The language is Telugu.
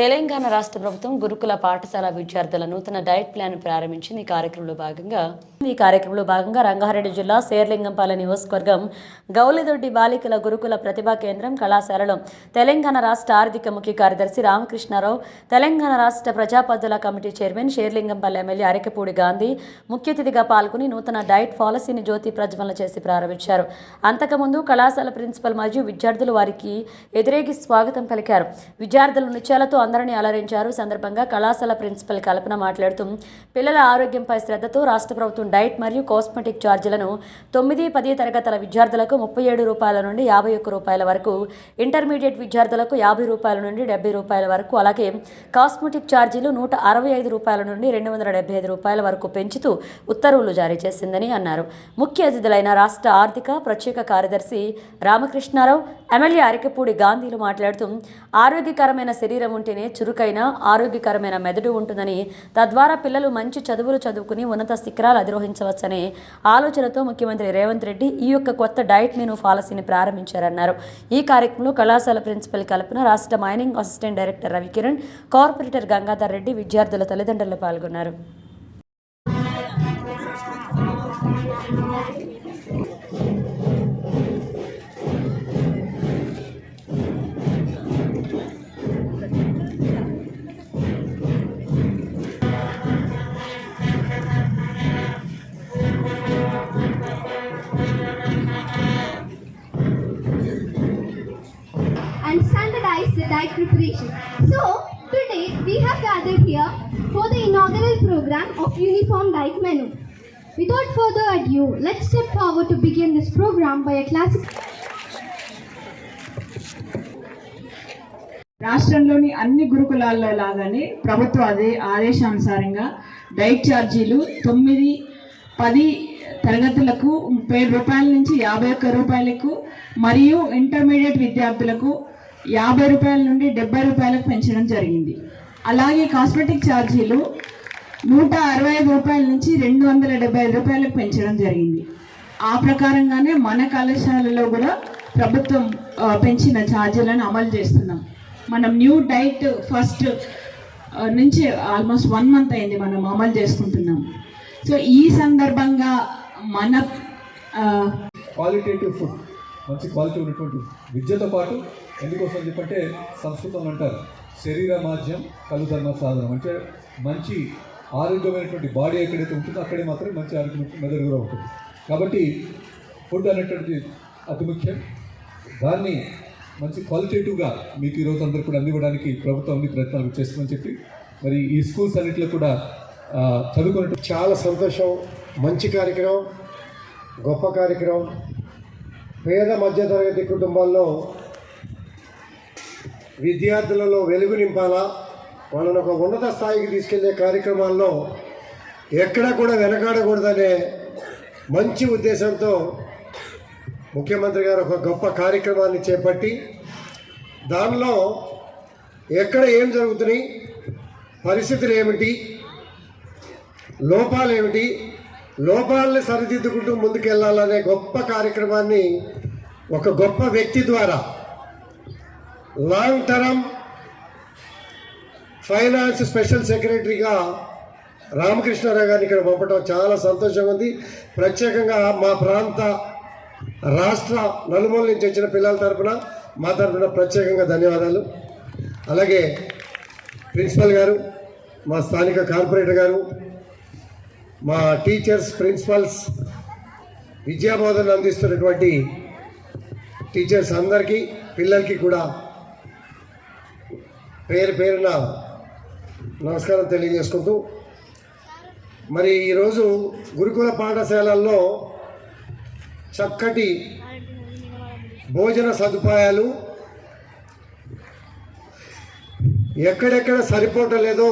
తెలంగాణ రాష్ట్ర ప్రభుత్వం గురుకుల పాఠశాల విద్యార్థుల నూతన డైట్ ప్లాన్ ప్రారంభించింది. ఈ కార్యక్రమంలో భాగంగా ఈ కార్యక్రమంలో భాగంగా రంగారెడ్డి జిల్లా శేర్లింగంపాలెం నియోజకవర్గం గౌలిదొడ్డి బాలికల గురుకుల ప్రతిభా కేంద్రం కళాశాలలో తెలంగాణ రాష్ట్ర ఆర్థిక ముఖ్య కార్యదర్శి రామకృష్ణారావు తెలంగాణ రాష్ట్ర ప్రజాపద్దుల committee chairman Serilingampally MLA Arekapudi Gandhi ముఖ్య అతిథిగా పాల్గొని నూతన డైట్ పాలసీని జ్యోతి ప్రజ్వలన చేసి ప్రారంభించారు. అంతకుముందు కళాశాల ప్రిన్సిపల్ మరియు విద్యార్థులు వారికి ఎదురేగి స్వాగతం పలికారు. విద్యార్థులు నృత్యాలతో అందరినీ అలరించారు. ఈ సందర్భంగా కళాశాల ప్రిన్సిపల్ కల్పన మాట్లాడుతూ పిల్లల ఆరోగ్యంపై శ్రద్ధతో రాష్ట్ర ప్రభుత్వం డైట్ మరియు కాస్మెటిక్ ఛార్జీలను తొమ్మిది పది తరగతుల విద్యార్థులకు ముప్పై ఏడు రూపాయల నుండి యాభై ఒక్క రూపాయల వరకు ఇంటర్మీడియట్ విద్యార్థులకు యాభై రూపాయల నుండి డెబ్బై రూపాయల వరకు అలాగే కాస్మెటిక్ ఛార్జీలు నూట అరవై ఐదు రూపాయల నుండి రెండు వందల డెబ్బై ఐదు రూపాయల వరకు పెంచుతూ ఉత్తర్వులు జారీ చేసిందని అన్నారు. ముఖ్య అతిథులైన రాష్ట్ర ఆర్థిక ప్రత్యేక కార్యదర్శి రామకృష్ణారావు ఎమ్మెల్యే అరికపూడి గాంధీలు మాట్లాడుతూ ఆరోగ్యకరమైన శరీరం ఉంటేనే చురుకైన ఆరోగ్యకరమైన మెదడు ఉంటుందని తద్వారా పిల్లలు మంచి చదువులు చదువుకుని ఉన్నత శిఖరాలు అధిరోహించవచ్చనే ఆలోచనతో ముఖ్యమంత్రి రేవంత్ రెడ్డి ఈ యొక్క కొత్త డైట్ మెనూ పాలసీని ప్రారంభించారన్నారు. ఈ కార్యక్రమంలో కళాశాల ప్రిన్సిపల్ కల్పన రాష్ట్ర mining assistant director Ravikiran corporator Gangadhar Reddy విద్యార్థుల తల్లిదండ్రులు పాల్గొన్నారు. The diet preparation. So, today we have gathered here for the inaugural program of Uniform Diet Menu. Without further ado, let's step forward to begin this program by a classic. రాష్ట్రంలోని అన్ని గురుకులాల్లో లాగానే ప్రభుత్వ అదే ఆదేశానుసారంగా డైట్ ఛార్జీలు తొమ్మిది పది తరగతులకు ముప్పై రూపాయల నుంచి యాభై ఒక్క రూపాయలకు మరియు ఇంటర్మీడియట్ విద్యార్థులకు యాభై రూపాయల నుండి డెబ్బై రూపాయలకు పెంచడం జరిగింది. అలాగే కాస్మెటిక్ ఛార్జీలు నూట అరవై ఐదు రూపాయల నుంచి రెండు వందల డెబ్బై ఐదు రూపాయలకు పెంచడం జరిగింది. ఆ ప్రకారంగానే మన కళాశాలలో కూడా ప్రభుత్వం పెంచిన ఛార్జీలను అమలు చేస్తున్నాం. మనం న్యూ డైట్ ఫస్ట్ నుంచి ఆల్మోస్ట్ వన్ మంత్ అయింది మనం అమలు చేసుకుంటున్నాం. సో ఈ సందర్భంగా మన క్వాలిటేటివ్ ఫుడ్. మంచి క్వాలిటీ ఉన్నటువంటి విద్యతో పాటు ఎందుకోసం చెప్పంటే సంస్కృతం అంటారు. శరీర మాధ్యం కలు ధర్మ సాధనం. అంటే మంచి ఆరోగ్యమైనటువంటి బాడీ ఎక్కడైతే ఉంటుందో అక్కడే మాత్రం మంచి ఆరోగ్యం మెదడు కూడా ఉంటుంది. కాబట్టి ఫుడ్ అనేటువంటిది అతి ముఖ్యం. దాన్ని మంచి క్వాలిటేటివ్గా మీకు ఈరోజు అందరూ కూడా అందివ్వడానికి ప్రభుత్వం అన్ని ప్రయత్నాలు చేస్తుందని చెప్పి మరి ఈ స్కూల్స్ అన్నింటిలో కూడా చదువుకున్నట్టు చాలా సంతోషం. మంచి కార్యక్రమం గొప్ప కార్యక్రమం. పేద మధ్యతరగతి కుటుంబాల్లో విద్యార్థులలో వెలుగు నింపాలా? వాళ్ళని ఒక ఉన్నత స్థాయికి తీసుకెళ్ళే కార్యక్రమాల్లో ఎక్కడా కూడా వెనకాడకూడదనే మంచి ఉద్దేశంతో ముఖ్యమంత్రి గారు ఒక గొప్ప కార్యక్రమాన్ని చేపట్టి దానిలో ఎక్కడ ఏం జరుగుతున్నాయి పరిస్థితులు ఏమిటి లోపాలు ఏమిటి లోపాలని సరిదిద్దుకుంటూ ముందుకెళ్ళాలనే గొప్ప కార్యక్రమాన్ని ఒక గొప్ప వ్యక్తి ద్వారా లాంగ్ టర్మ్ ఫైనాన్స్ స్పెషల్ సెక్రటరీగా రామకృష్ణారావు గారిని ఇక్కడ పంపడం చాలా సంతోషంగా ఉంది. ప్రత్యేకంగా మా ప్రాంత రాష్ట్ర నలుమూల నుంచి వచ్చిన పిల్లల తరపున మా తరఫున ప్రత్యేకంగా ధన్యవాదాలు. అలాగే ప్రిన్సిపల్ గారు మా స్థానిక కార్పొరేటర్ గారు మా టీచర్స్ ప్రిన్సిపల్స్ విద్యాబోధన అందిస్తున్నటువంటి టీచర్స్ అందరికీ పిల్లలకి కూడా పేరు పేరున నమస్కారం తెలియజేసుకుంటూ మరి ఈరోజు గురుకుల పాఠశాలల్లో చక్కటి భోజన సదుపాయాలు ఎక్కడెక్కడ సరిపోవటం లేదో